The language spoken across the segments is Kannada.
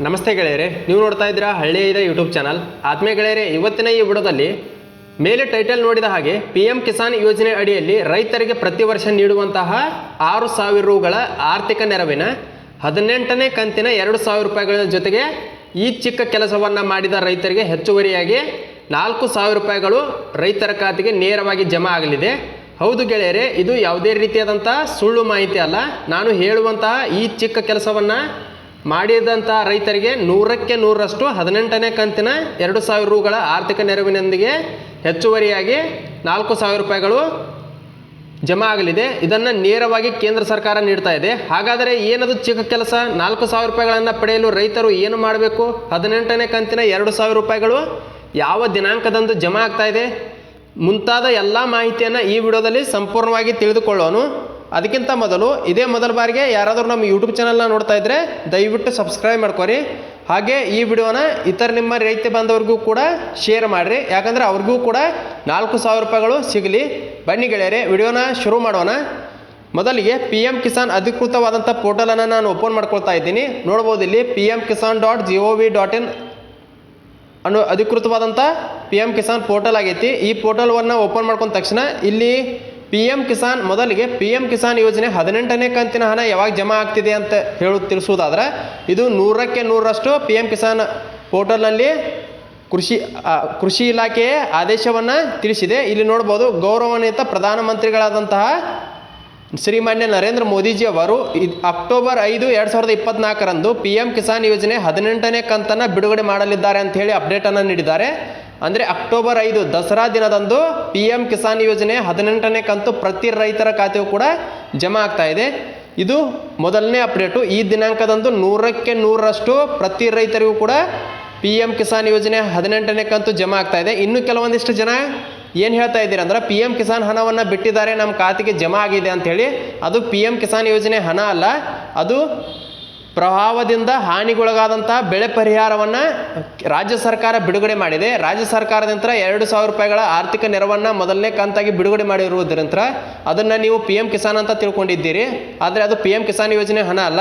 ನಮಸ್ತೆ ಗೆಳೆಯರೆ, ನೀವು ನೋಡ್ತಾ ಇದ್ದೀರಾ ಹಳ್ಳಿಯ ಇದೆ ಯೂಟ್ಯೂಬ್ ಚಾನಲ್ ಆತ್ಮೀಯ ಗೆಳೆಯರೆ, ಇವತ್ತಿನ ಈ ವಿಡಿಯೋದಲ್ಲಿ ಮೇಲೆ ಟೈಟಲ್ ನೋಡಿದ ಹಾಗೆ ಪಿ ಎಂ ಕಿಸಾನ್ ಯೋಜನೆ ಅಡಿಯಲ್ಲಿ ರೈತರಿಗೆ ಪ್ರತಿ ವರ್ಷ ನೀಡುವಂತಹ ಆರು ಸಾವಿರ ರೂಗಳ ಆರ್ಥಿಕ ನೆರವಿನ ಹದಿನೆಂಟನೇ ಕಂತಿನ ಎರಡು ಸಾವಿರ ರೂಪಾಯಿಗಳ ಜೊತೆಗೆ ಈ ಚಿಕ್ಕ ಕೆಲಸವನ್ನು ಮಾಡಿದ ರೈತರಿಗೆ ಹೆಚ್ಚುವರಿಯಾಗಿ ನಾಲ್ಕು ಸಾವಿರ ರೂಪಾಯಿಗಳು ರೈತರ ಖಾತೆಗೆ ನೇರವಾಗಿ ಜಮಾ ಆಗಲಿದೆ. ಹೌದು ಗೆಳೆಯರೆ, ಇದು ಯಾವುದೇ ರೀತಿಯಾದಂಥ ಸುಳ್ಳು ಮಾಹಿತಿ ಅಲ್ಲ. ನಾನು ಹೇಳುವಂತಹ ಈ ಚಿಕ್ಕ ಕೆಲಸವನ್ನು ಮಾಡಿದಂಥ ರೈತರಿಗೆ ನೂರಕ್ಕೆ ನೂರರಷ್ಟು ಹದಿನೆಂಟನೇ ಕಂತಿನ ಎರಡು ಸಾವಿರ ರೂಗಳ ಆರ್ಥಿಕ ನೆರವಿನೊಂದಿಗೆ ಹೆಚ್ಚುವರಿಯಾಗಿ ನಾಲ್ಕು ಸಾವಿರ ರೂಪಾಯಿಗಳು ಜಮಾ ಆಗಲಿದೆ. ಇದನ್ನು ನೇರವಾಗಿ ಕೇಂದ್ರ ಸರ್ಕಾರ ನೀಡ್ತಾ ಇದೆ. ಹಾಗಾದರೆ ಏನದು ಚಿಕ್ಕ ಕೆಲಸ? ನಾಲ್ಕು ಸಾವಿರ ರೂಪಾಯಿಗಳನ್ನು ಪಡೆಯಲು ರೈತರು ಏನು ಮಾಡಬೇಕು? ಹದಿನೆಂಟನೇ ಕಂತಿನ ಎರಡು ಸಾವಿರ ರೂಪಾಯಿಗಳು ಯಾವ ದಿನಾಂಕದಂದು ಜಮಾ ಆಗ್ತಾ ಇದೆ? ಮುಂತಾದ ಎಲ್ಲ ಮಾಹಿತಿಯನ್ನು ಈ ವಿಡಿಯೋದಲ್ಲಿ ಸಂಪೂರ್ಣವಾಗಿ ತಿಳಿದುಕೊಳ್ಳೋಣ. ಅದಕ್ಕಿಂತ ಮೊದಲು ಇದೇ ಮೊದಲ ಬಾರಿಗೆ ಯಾರಾದರೂ ನಮ್ಮ ಯೂಟ್ಯೂಬ್ ಚಾನಲ್ನ ನೋಡ್ತಾ ಇದ್ದರೆ ದಯವಿಟ್ಟು ಸಬ್ಸ್ಕ್ರೈಬ್ ಮಾಡ್ಕೊರಿ. ಹಾಗೆ ಈ ವಿಡಿಯೋನ ಇತರ ನಿಮ್ಮ ರೈತ ಬಾಂಧವ್ರಿಗೂ ಕೂಡ ಶೇರ್ ಮಾಡಿರಿ. ಯಾಕಂದರೆ ಅವ್ರಿಗೂ ಕೂಡ ನಾಲ್ಕು ಸಾವಿರ ರೂಪಾಯಿಗಳು ಸಿಗಲಿ. ಬನ್ನಿ ಗೆಳೆಯರೆ, ವಿಡಿಯೋನ ಶುರು ಮಾಡೋಣ. ಮೊದಲಿಗೆ ಪಿ ಎಂ ಕಿಸಾನ್ ಅಧಿಕೃತವಾದಂಥ ಪೋರ್ಟಲನ್ನು ನಾನು ಓಪನ್ ಮಾಡ್ಕೊಳ್ತಾ ಇದ್ದೀನಿ. ನೋಡ್ಬೋದು ಇಲ್ಲಿ P M Kisan dot G O V dot in ಅನ್ನು ಅಧಿಕೃತವಾದಂಥ ಪಿ ಎಂ ಕಿಸಾನ್ ಪೋರ್ಟಲ್ ಆಗೈತಿ. ಈ ಪೋರ್ಟಲ್ವನ್ನು ಓಪನ್ ಮಾಡ್ಕೊಂಡ ತಕ್ಷಣ ಇಲ್ಲಿ ಪಿ ಎಂ ಕಿಸಾನ್ ಮೊದಲಿಗೆ ಪಿ ಎಂ ಕಿಸಾನ್ ಯೋಜನೆ ಹದಿನೆಂಟನೇ ಕಂತಿನ ಹಣ ಯಾವಾಗ ಜಮಾ ಆಗ್ತಿದೆ ಅಂತ ಹೇಳು ತಿಳಿಸುವುದಾದ್ರೆ, ಇದು ನೂರಕ್ಕೆ ನೂರರಷ್ಟು ಪಿ ಎಂ ಕಿಸಾನ್ ಪೋರ್ಟಲ್ನಲ್ಲಿ ಕೃಷಿ ಕೃಷಿ ಇಲಾಖೆಯ ಆದೇಶವನ್ನು ತಿಳಿಸಿದೆ. ಇಲ್ಲಿ ನೋಡ್ಬೋದು ಗೌರವಾನ್ವಿತ ಪ್ರಧಾನಮಂತ್ರಿಗಳಾದಂತಹ ಶ್ರೀಮಾನ್ಯ ನರೇಂದ್ರ ಮೋದಿಜಿ ಅವರು ಇದು ಅಕ್ಟೋಬರ್ ಐದು ಎರಡು ಸಾವಿರದ ಇಪ್ಪತ್ನಾಲ್ಕರಂದು ಪಿ ಎಂ ಕಿಸಾನ್ ಯೋಜನೆ ಹದಿನೆಂಟನೇ ಕಂತನ್ನು ಬಿಡುಗಡೆ ಮಾಡಲಿದ್ದಾರೆ ಅಂತ ಹೇಳಿ ಅಪ್ಡೇಟನ್ನು ನೀಡಿದ್ದಾರೆ. ಅಂದರೆ ಅಕ್ಟೋಬರ್ ಐದು ದಸರಾ ದಿನದಂದು ಪಿ ಎಂ ಕಿಸಾನ್ ಯೋಜನೆ ಹದಿನೆಂಟನೇ ಕಂತು ಪ್ರತಿ ರೈತರ ಖಾತೆಯು ಕೂಡ ಜಮಾ ಆಗ್ತಾ ಇದೆ. ಇದು ಮೊದಲನೇ ಅಪ್ಡೇಟು. ಈ ದಿನಾಂಕದಂದು ನೂರಕ್ಕೆ ನೂರರಷ್ಟು ಪ್ರತಿ ರೈತರಿಗೂ ಕೂಡ ಪಿ ಎಂ ಕಿಸಾನ್ ಯೋಜನೆ ಹದಿನೆಂಟನೇ ಕಂತು ಜಮಾ ಆಗ್ತಾ ಇದೆ. ಇನ್ನು ಕೆಲವೊಂದಿಷ್ಟು ಜನ ಏನು ಹೇಳ್ತಾ ಇದ್ದೀರಾ ಅಂದ್ರೆ ಪಿ ಎಂ ಕಿಸಾನ್ ಹಣವನ್ನು ಬಿಟ್ಟಿದ್ದಾರೆ ನಮ್ಮ ಖಾತೆಗೆ ಜಮಾ ಆಗಿದೆ ಅಂಥೇಳಿ ಅದು ಪಿ ಎಂ ಕಿಸಾನ್ ಯೋಜನೆ ಹಣ ಅಲ್ಲ. ಅದು ಪ್ರವಾಹದಿಂದ ಹಾನಿಗೊಳಗಾದಂತಹ ಬೆಳೆ ಪರಿಹಾರವನ್ನು ರಾಜ್ಯ ಸರ್ಕಾರ ಬಿಡುಗಡೆ ಮಾಡಿದೆ. ರಾಜ್ಯ ಸರ್ಕಾರದಿಂದ ಎರಡು ಸಾವಿರ ರೂಪಾಯಿಗಳ ಆರ್ಥಿಕ ನೆರವನ್ನು ಮೊದಲನೇ ಕಂತಾಗಿ ಬಿಡುಗಡೆ ಮಾಡಿರುವುದರಿಂದ ಅದನ್ನು ನೀವು ಪಿ ಎಂ ಕಿಸಾನ್ ಅಂತ ತಿಳ್ಕೊಂಡಿದ್ದೀರಿ. ಆದರೆ ಅದು ಪಿ ಎಂ ಕಿಸಾನ್ ಯೋಜನೆ ಹಣ ಅಲ್ಲ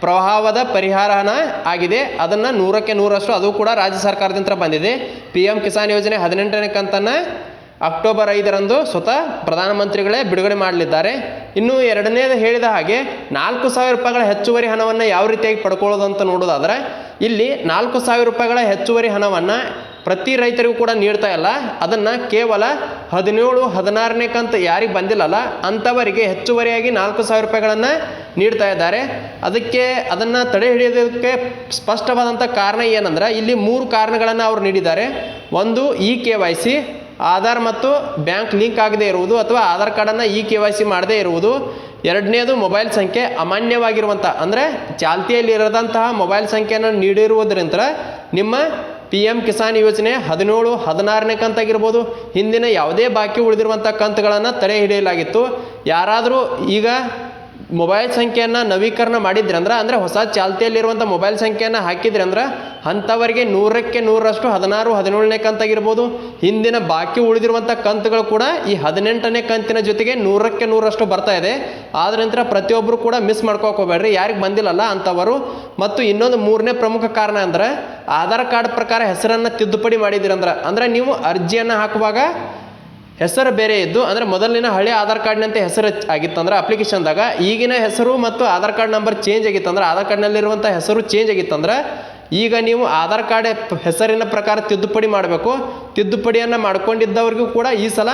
ಪ್ರವಾಹದ ಪರಿಹಾರ ಹಣ ಆಗಿದೆ. ಅದನ್ನು ನೂರಕ್ಕೆ ನೂರಷ್ಟು ಅದು ಕೂಡ ರಾಜ್ಯ ಸರ್ಕಾರದಿಂದ ಬಂದಿದೆ. ಪಿ ಎಂ ಕಿಸಾನ್ ಯೋಜನೆ ಹದಿನೆಂಟನೇ ಕಂತನ್ನು ಅಕ್ಟೋಬರ್ ಐದರಂದು ಸ್ವತಃ ಪ್ರಧಾನಮಂತ್ರಿಗಳೇ ಬಿಡುಗಡೆ ಮಾಡಲಿದ್ದಾರೆ. ಇನ್ನು ಎರಡನೇದು ಹೇಳಿದ ಹಾಗೆ ನಾಲ್ಕು ಸಾವಿರ ರೂಪಾಯಿಗಳ ಹೆಚ್ಚುವರಿ ಹಣವನ್ನು ಯಾವ ರೀತಿಯಾಗಿ ಪಡ್ಕೊಳ್ಳೋದು ಅಂತ ನೋಡೋದಾದರೆ, ಇಲ್ಲಿ ನಾಲ್ಕು ಸಾವಿರ ರೂಪಾಯಿಗಳ ಹೆಚ್ಚುವರಿ ಹಣವನ್ನು ಪ್ರತಿ ರೈತರಿಗೂ ಕೂಡ ನೀಡ್ತಾ ಇಲ್ಲ. ಅದನ್ನು ಕೇವಲ ಹದಿನೇಳು, ಹದಿನಾರನೇ ಕಂತು ಯಾರಿಗೆ ಬಂದಿಲ್ಲಲ್ಲ ಅಂಥವರಿಗೆ ಹೆಚ್ಚುವರಿಯಾಗಿ ನಾಲ್ಕು ಸಾವಿರ ರೂಪಾಯಿಗಳನ್ನು ನೀಡ್ತಾ ಇದ್ದಾರೆ. ಅದಕ್ಕೆ ಅದನ್ನು ತಡೆ ಹಿಡಿಯೋದಕ್ಕೆ ಸ್ಪಷ್ಟವಾದಂಥ ಕಾರಣ ಏನಂದ್ರೆ, ಇಲ್ಲಿ ಮೂರು ಕಾರಣಗಳನ್ನು ಅವರು ನೀಡಿದ್ದಾರೆ. ಒಂದು E K Y C. Aadhaar ಮತ್ತು ಬ್ಯಾಂಕ್ ಲಿಂಕ್ ಆಗದೇ ಇರುವುದು ಅಥವಾ ಆಧಾರ್ ಕಾರ್ಡನ್ನು ಇ ಕೆ ವೈ ಸಿ ಮಾಡದೇ ಇರುವುದು. ಎರಡನೇದು ಮೊಬೈಲ್ ಸಂಖ್ಯೆ ಅಮಾನ್ಯವಾಗಿರುವಂಥ ಅಂದರೆ ಚಾಲ್ತಿಯಲ್ಲಿರದಂತಹ ಮೊಬೈಲ್ ಸಂಖ್ಯೆಯನ್ನು ನೀಡಿರುವುದರಿಂದ ನಿಮ್ಮ ಪಿ ಎಂ ಕಿಸಾನ್ ಯೋಜನೆ ಹದಿನೇಳು, ಹದಿನಾರನೇ ಕಂತಾಗಿರ್ಬೋದು. ಹಿಂದಿನ ಯಾವುದೇ ಬಾಕಿ ಉಳಿದಿರುವಂಥ ಕಂತುಗಳನ್ನು ತಡೆ ಹಿಡಿಯಲಾಗಿತ್ತು. ಯಾರಾದರೂ ಈಗ ಮೊಬೈಲ್ ಸಂಖ್ಯೆಯನ್ನು ನವೀಕರಣ ಮಾಡಿದ್ರಿ ಅಂದ್ರೆ, ಅಂದರೆ ಹೊಸ ಚಾಲ್ತಿಯಲ್ಲಿರುವಂಥ ಮೊಬೈಲ್ ಸಂಖ್ಯೆಯನ್ನು ಹಾಕಿದ್ರಿ ಅಂದ್ರೆ ಅಂಥವರಿಗೆ ನೂರಕ್ಕೆ ನೂರರಷ್ಟು ಹದಿನಾರು, ಹದಿನೇಳನೇ ಕಂತಾಗಿರ್ಬೋದು. ಹಿಂದಿನ ಬಾಕಿ ಉಳಿದಿರುವಂಥ ಕಂತುಗಳು ಕೂಡ ಈ ಹದಿನೆಂಟನೇ ಕಂತಿನ ಜೊತೆಗೆ ನೂರಕ್ಕೆ ನೂರರಷ್ಟು ಬರ್ತಾ ಇದೆ. ಆದ ನಂತರ ಪ್ರತಿಯೊಬ್ಬರು ಕೂಡ ಮಿಸ್ ಮಾಡ್ಕೋಬೇಡ್ರಿ ಯಾರಿಗೆ ಬಂದಿಲ್ಲಲ್ಲ ಅಂಥವರು. ಮತ್ತು ಇನ್ನೊಂದು ಮೂರನೇ ಪ್ರಮುಖ ಕಾರಣ ಅಂದ್ರೆ, ಆಧಾರ್ ಕಾರ್ಡ್ ಪ್ರಕಾರ ಹೆಸರನ್ನು ತಿದ್ದುಪಡಿ ಮಾಡಿದಿರಂದ್ರೆ ಅಂದ್ರೆ ನೀವು ಅರ್ಜಿಯನ್ನು ಹಾಕುವಾಗ ಹೆಸರು ಬೇರೆ ಇದ್ದು, ಅಂದರೆ ಮೊದಲಿನ ಹಳೆ ಆಧಾರ್ ಕಾರ್ಡ್ನಂತೆ ಹೆಸರು ಆಗಿತ್ತಂದ್ರೆ ಅಪ್ಲಿಕೇಶನ್ದಾಗ ಈಗಿನ ಹೆಸರು ಮತ್ತು ಆಧಾರ್ ಕಾರ್ಡ್ ನಂಬರ್ ಚೇಂಜ್ ಆಗಿತ್ತಂದ್ರೆ ಆಧಾರ್ ಕಾರ್ಡ್ನಲ್ಲಿರುವಂಥ ಹೆಸರು ಚೇಂಜ್ ಆಗಿತ್ತಂದ್ರೆ ಈಗ ನೀವು ಆಧಾರ್ ಕಾರ್ಡ್ ಹೆಸರಿನ ಪ್ರಕಾರ ತಿದ್ದುಪಡಿ ಮಾಡಬೇಕು. ತಿದ್ದುಪಡಿಯನ್ನು ಮಾಡ್ಕೊಂಡಿದ್ದವ್ರಿಗೂ ಕೂಡ ಈ ಸಲ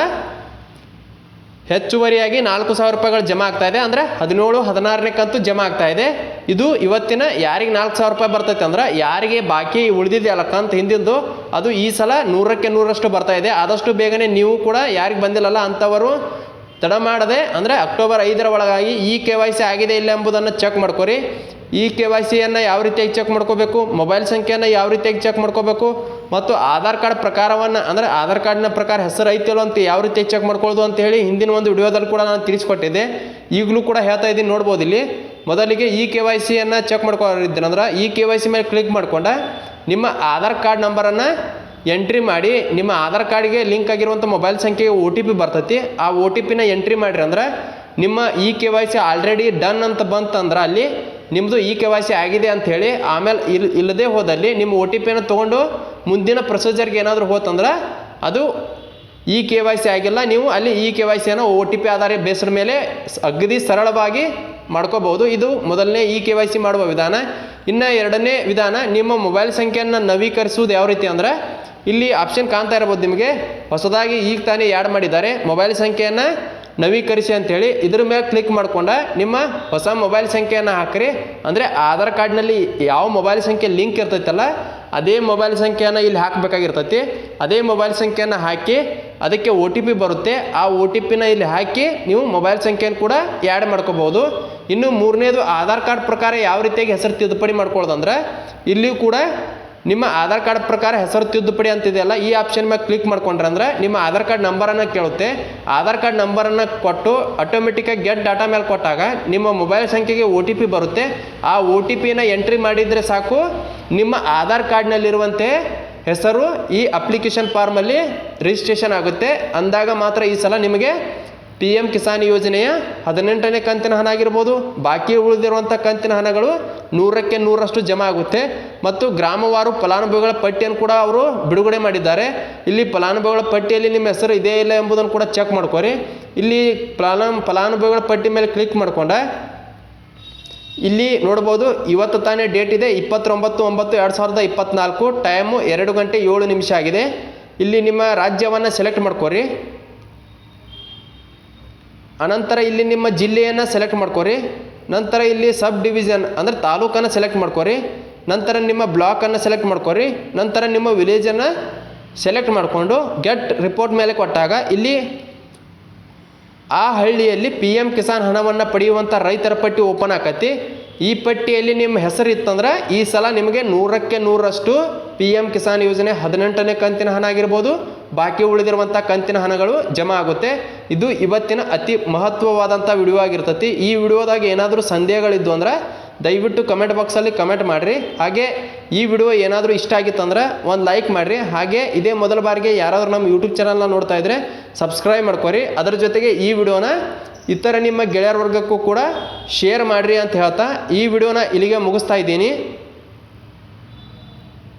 ಹೆಚ್ಚುವರಿಯಾಗಿ ನಾಲ್ಕು ಸಾವಿರ ರೂಪಾಯಿಗಳು ಜಮಾ ಆಗ್ತಾ ಇದೆ. ಅಂದರೆ ಹದಿನೇಳು, ಹದಿನಾರನೇ ಕಂತು ಜಮಾ ಆಗ್ತಾ ಇದೆ. ಇದು ಇವತ್ತಿನ ಯಾರಿಗೆ ನಾಲ್ಕು ಸಾವಿರ ರೂಪಾಯಿ ಬರ್ತೈತೆ ಅಂದ್ರೆ ಯಾರಿಗೆ ಬಾಕಿ ಉಳಿದಿದೆಯಲ್ಲ ಕಂತು ಹಿಂದಿಂದು, ಅದು ಈ ಸಲ ನೂರಕ್ಕೆ ನೂರಷ್ಟು ಬರ್ತಾ ಇದೆ. ಆದಷ್ಟು ಬೇಗನೆ ನೀವು ಕೂಡ ಯಾರಿಗೆ ಬಂದಿಲ್ಲಲ್ಲ ಅಂಥವರು ತಡ ಮಾಡದೆ ಅಂದರೆ ಅಕ್ಟೋಬರ್ ಐದರ ಒಳಗಾಗಿ ಈ ಕೆ ವೈ ಸಿ ಆಗಿದೆ ಇಲ್ಲ ಎಂಬುದನ್ನು ಚೆಕ್ ಮಾಡ್ಕೊರಿ. ಈ ಕೆ ವೈ ಸಿಯನ್ನು ಯಾವ ರೀತಿಯಾಗಿ ಚೆಕ್ ಮಾಡ್ಕೋಬೇಕು? ಮೊಬೈಲ್ ಸಂಖ್ಯೆಯನ್ನು ಯಾವ ರೀತಿಯಾಗಿ ಚೆಕ್ ಮಾಡ್ಕೋಬೇಕು? ಮತ್ತು ಆಧಾರ್ ಕಾರ್ಡ್ ಪ್ರಕಾರವನ್ನು ಅಂದರೆ ಆಧಾರ್ ಕಾರ್ಡ್ನ ಪ್ರಕಾರ ಹೆಸರು ಐತಿಲ್ಲೋ ಅಂತ ಯಾವ ರೀತಿಯಾಗಿ ಚೆಕ್ ಮಾಡ್ಕೊಳ್ಳೋದು ಅಂತ ಹೇಳಿ ಹಿಂದಿನ ಒಂದು ವಿಡಿಯೋದಲ್ಲಿ ಕೂಡ ನಾನು ತಿಳಿಸ್ಕೊಟ್ಟಿದ್ದೆ. ಈಗಲೂ ಕೂಡ ಹೇಳ್ತಾ ಇದ್ದೀನಿ, ನೋಡ್ಬೋದು ಇಲ್ಲಿ. ಮೊದಲಿಗೆ ಈ ಕೆ ವೈ ಸಿಯನ್ನು ಚೆಕ್ ಮಾಡ್ಕೊಂಡಿದ್ದೀನಂದ್ರೆ ಈ ಕೆ ವೈ ಸಿ ಮೇಲೆ ಕ್ಲಿಕ್ ಮಾಡ್ಕೊಂಡ ನಿಮ್ಮ ಆಧಾರ್ ಕಾರ್ಡ್ ನಂಬರನ್ನು ಎಂಟ್ರಿ ಮಾಡಿ ನಿಮ್ಮ ಆಧಾರ್ ಕಾರ್ಡ್ಗೆ ಲಿಂಕ್ ಆಗಿರುವಂಥ ಮೊಬೈಲ್ ಸಂಖ್ಯೆಗೆ ಒ ಟಿ ಪಿ ಬರ್ತೈತಿ. ಆ ಒ ಟಿ ಪಿನ ಎಂಟ್ರಿ ಮಾಡಿರಿ ಅಂದ್ರೆ ನಿಮ್ಮ E K Y C already done ಅಂತ ಬಂತಂದ್ರೆ ಅಲ್ಲಿ ನಿಮ್ಮದು ಇ ಕೆ ವೈ ಸಿ ಆಗಿದೆ ಅಂಥೇಳಿ ಆಮೇಲೆ ಇಲ್ ಇಲ್ಲದೆ ಹೋದಲ್ಲಿ ನಿಮ್ಮ ಒ ಟಿ ಪಿಯನ್ನು ತೊಗೊಂಡು ಮುಂದಿನ ಪ್ರೊಸೀಜರ್ಗೆ ಏನಾದರೂ ಹೋತಂದ್ರೆ ಅದು ಇ ಕೆ ವೈ ಸಿ ಆಗಿಲ್ಲ. ನೀವು ಅಲ್ಲಿ ಇ ಕೆ ವೈ ಸಿಯನ್ನು ಒ ಟಿ ಪಿ ಆಧಾರ ಬೇಸರ ಮೇಲೆ ಅಗದಿ ಸರಳವಾಗಿ ಮಾಡ್ಕೋಬಹುದು. ಇದು ಮೊದಲನೇ ಇ ಕೆ ವೈ ಸಿ ಮಾಡುವ ವಿಧಾನ. ಇನ್ನು ಎರಡನೇ ವಿಧಾನ ನಿಮ್ಮ ಮೊಬೈಲ್ ಸಂಖ್ಯೆಯನ್ನು ನವೀಕರಿಸುವುದು ಯಾವ ರೀತಿ ಅಂದ್ರೆ ಇಲ್ಲಿ ಆಪ್ಷನ್ ಕಾಣ್ತಾ ಇರ್ಬೋದು ನಿಮಗೆ. ಹೊಸದಾಗಿ ಈಗ ತಾನೇ ಆ್ಯಡ್ ಮಾಡಿದ್ದಾರೆ. ಮೊಬೈಲ್ ಸಂಖ್ಯೆಯನ್ನು ನವೀಕರಿಸಿ ಅಂತೇಳಿ ಇದ್ರ ಮೇಲೆ ಕ್ಲಿಕ್ ಮಾಡ್ಕೊಂಡ ನಿಮ್ಮ ಹೊಸ ಮೊಬೈಲ್ ಸಂಖ್ಯೆಯನ್ನು ಹಾಕ್ರಿ. ಅಂದರೆ ಆಧಾರ್ ಕಾರ್ಡ್ನಲ್ಲಿ ಯಾವ ಮೊಬೈಲ್ ಸಂಖ್ಯೆ ಲಿಂಕ್ ಇರ್ತೈತಲ್ಲ, ಅದೇ ಮೊಬೈಲ್ ಸಂಖ್ಯೆಯನ್ನು ಇಲ್ಲಿ ಹಾಕಬೇಕಾಗಿರ್ತೈತಿ. ಅದೇ ಮೊಬೈಲ್ ಸಂಖ್ಯೆಯನ್ನು ಹಾಕಿ ಅದಕ್ಕೆ ಒ ಟಿ ಪಿ ಬರುತ್ತೆ. ಆ ಒ ಟಿ ಪಿನ ಇಲ್ಲಿ ಹಾಕಿ ನೀವು ಮೊಬೈಲ್ ಸಂಖ್ಯೆಯನ್ನು ಕೂಡ ಆ್ಯಡ್ ಮಾಡ್ಕೋಬೋದು ಇನ್ನು ಮೂರನೇದು ಆಧಾರ್ ಕಾರ್ಡ್ ಪ್ರಕಾರ ಯಾವ ರೀತಿಯಾಗಿ ಹೆಸರು ತಿದ್ದುಪಡಿ ಮಾಡ್ಕೊಳ್ಳೋದಂದ್ರೆ, ಇಲ್ಲಿಯೂ ಕೂಡ ನಿಮ್ಮ ಆಧಾರ್ ಕಾರ್ಡ್ ಪ್ರಕಾರ ಹೆಸರು ತಿದ್ದುಪಡಿ ಅಂತಿದೆಯಲ್ಲ ಈ ಆಪ್ಷನ್ ಮೇಲೆ ಕ್ಲಿಕ್ ಮಾಡ್ಕೊಂಡ್ರೆ ನಿಮ್ಮ ಆಧಾರ್ ಕಾರ್ಡ್ ನಂಬರನ್ನು ಕೇಳುತ್ತೆ. ಆಧಾರ್ ಕಾರ್ಡ್ ನಂಬರನ್ನು ಕೊಟ್ಟು ಆಟೋಮೆಟಿಕ್ಕಾಗಿ ಗೆಟ್ ಡಾಟಾ ಮೇಲೆ ಕೊಟ್ಟಾಗ ನಿಮ್ಮ ಮೊಬೈಲ್ ಸಂಖ್ಯೆಗೆ ಒ ಟಿ ಪಿ ಬರುತ್ತೆ. ಆ ಒ ಟಿ ಪಿನ ಎಂಟ್ರಿ ಮಾಡಿದರೆ ಸಾಕು. ನಿಮ್ಮ ಆಧಾರ್ ಕಾರ್ಡ್ನಲ್ಲಿರುವಂತೆ ಹೆಸರು ಈ ಅಪ್ಲಿಕೇಶನ್ ಫಾರ್ಮಲ್ಲಿ ರಿಜಿಸ್ಟ್ರೇಷನ್ ಆಗುತ್ತೆ. ಅಂದಾಗ ಮಾತ್ರ ಈ ಸಲ ನಿಮಗೆ ಪಿ ಎಂ ಕಿಸಾನ್ ಯೋಜನೆಯ ಹದಿನೆಂಟನೇ ಕಂತಿನ ಹಣ ಆಗಿರ್ಬೋದು. ಬಾಕಿ ಉಳಿದಿರುವಂಥ ಕಂತಿನ ಹಣಗಳು ನೂರಕ್ಕೆ ನೂರಷ್ಟು ಜಮಾ ಆಗುತ್ತೆ. ಮತ್ತು ಗ್ರಾಮವಾರು ಫಲಾನುಭವಿಗಳ ಪಟ್ಟಿಯನ್ನು ಕೂಡ ಅವರು ಬಿಡುಗಡೆ ಮಾಡಿದ್ದಾರೆ. ಇಲ್ಲಿ ಫಲಾನುಭವಿಗಳ ಪಟ್ಟಿಯಲ್ಲಿ ನಿಮ್ಮ ಹೆಸರು ಇದೇ ಇಲ್ಲ ಎಂಬುದನ್ನು ಕೂಡ ಚೆಕ್ ಮಾಡ್ಕೊರಿ. ಇಲ್ಲಿ ಫಲಾನು, ಫಲಾನುಭವಿಗಳ ಪಟ್ಟಿ ಮೇಲೆ ಕ್ಲಿಕ್ ಮಾಡಿಕೊಂಡೆ. ಇಲ್ಲಿ ನೋಡ್ಬೋದು ಇವತ್ತು ತಾನೇ ಡೇಟ್ ಇದೆ. ಇಪ್ಪತ್ತೊಂಬತ್ತು, ಒಂಬತ್ತು, ಎರಡು ಸಾವಿರದ ಇಪ್ಪತ್ತ್ನಾಲ್ಕು ಟೈಮು ಎರಡು ಗಂಟೆ ಏಳು ನಿಮಿಷ ಆಗಿದೆ. ಇಲ್ಲಿ ನಿಮ್ಮ ರಾಜ್ಯವನ್ನು ಸೆಲೆಕ್ಟ್ ಮಾಡ್ಕೊರಿ. ಅನಂತರ ಇಲ್ಲಿ ನಿಮ್ಮ ಜಿಲ್ಲೆಯನ್ನು ಸೆಲೆಕ್ಟ್ ಮಾಡ್ಕೊರಿ. ನಂತರ ಇಲ್ಲಿ ಸಬ್ ಡಿವಿಷನ್ ಅಂದರೆ ತಾಲೂಕನ್ನು ಸೆಲೆಕ್ಟ್ ಮಾಡ್ಕೊರಿ. ನಂತರ ನಿಮ್ಮ ಬ್ಲಾಕನ್ನು ಸೆಲೆಕ್ಟ್ ಮಾಡ್ಕೊರಿ. ನಂತರ ನಿಮ್ಮ ವಿಲೇಜನ್ನು ಸೆಲೆಕ್ಟ್ ಮಾಡಿಕೊಂಡು ಗೆಟ್ ರಿಪೋರ್ಟ್ ಮೇಲೆ ಕೊಟ್ಟಾಗ ಇಲ್ಲಿ ಆ ಹಳ್ಳಿಯಲ್ಲಿ ಪಿ ಎಂ ಕಿಸಾನ್ ಹಣವನ್ನು ಪಡೆಯುವಂಥ ರೈತರ ಪಟ್ಟಿ ಓಪನ್ ಆಕತಿ. ಈ ಪಟ್ಟಿಯಲ್ಲಿ ನಿಮ್ಮ ಹೆಸರು ಇತ್ತಂದ್ರೆ ಈ ಸಲ ನಿಮಗೆ ನೂರಕ್ಕೆ ನೂರರಷ್ಟು ಪಿ ಎಂ ಕಿಸಾನ್ ಯೋಜನೆ ಹದಿನೆಂಟನೇ ಕಂತಿನ ಹಣ ಆಗಿರ್ಬೋದು. ಬಾಕಿ ಉಳಿದಿರುವಂಥ ಕಂತಿನ ಹಣಗಳು ಜಮಾ ಆಗುತ್ತೆ. ಇದು ಇವತ್ತಿನ ಅತಿ ಮಹತ್ವವಾದಂಥ ವಿಡಿಯೋ ಆಗಿರ್ತತಿ. ಈ ವಿಡಿಯೋದಾಗ ಏನಾದರೂ ಸಂದೇಹಗಳಿದ್ದು ಅಂದ್ರೆ ದಯವಿಟ್ಟು ಕಮೆಂಟ್ ಬಾಕ್ಸಲ್ಲಿ ಕಮೆಂಟ್ ಮಾಡಿರಿ. ಹಾಗೆ ಈ ವಿಡಿಯೋ ಏನಾದರೂ ಇಷ್ಟ ಆಗಿತ್ತಂದ್ರೆ ಒಂದು ಲೈಕ್ ಮಾಡಿರಿ. ಹಾಗೆ ಇದೇ ಮೊದಲ ಬಾರಿಗೆ ಯಾರಾದರೂ ನಮ್ಮ ಯೂಟ್ಯೂಬ್ ಚಾನಲ್ನ ನೋಡ್ತಾ ಇದ್ದರೆ ಸಬ್ಸ್ಕ್ರೈಬ್ ಮಾಡ್ಕೊರಿ. ಅದರ ಜೊತೆಗೆ ಈ ವಿಡಿಯೋನ ಇತರ ನಿಮ್ಮ ಗೆಳೆಯರ ವರ್ಗಕ್ಕೂ ಕೂಡ ಶೇರ್ ಮಾಡಿರಿ ಅಂತ ಹೇಳ್ತಾ ಈ ವಿಡಿಯೋನ ಇಲ್ಲಿಗೆ ಮುಗಿಸ್ತಾ ಇದ್ದೀನಿ.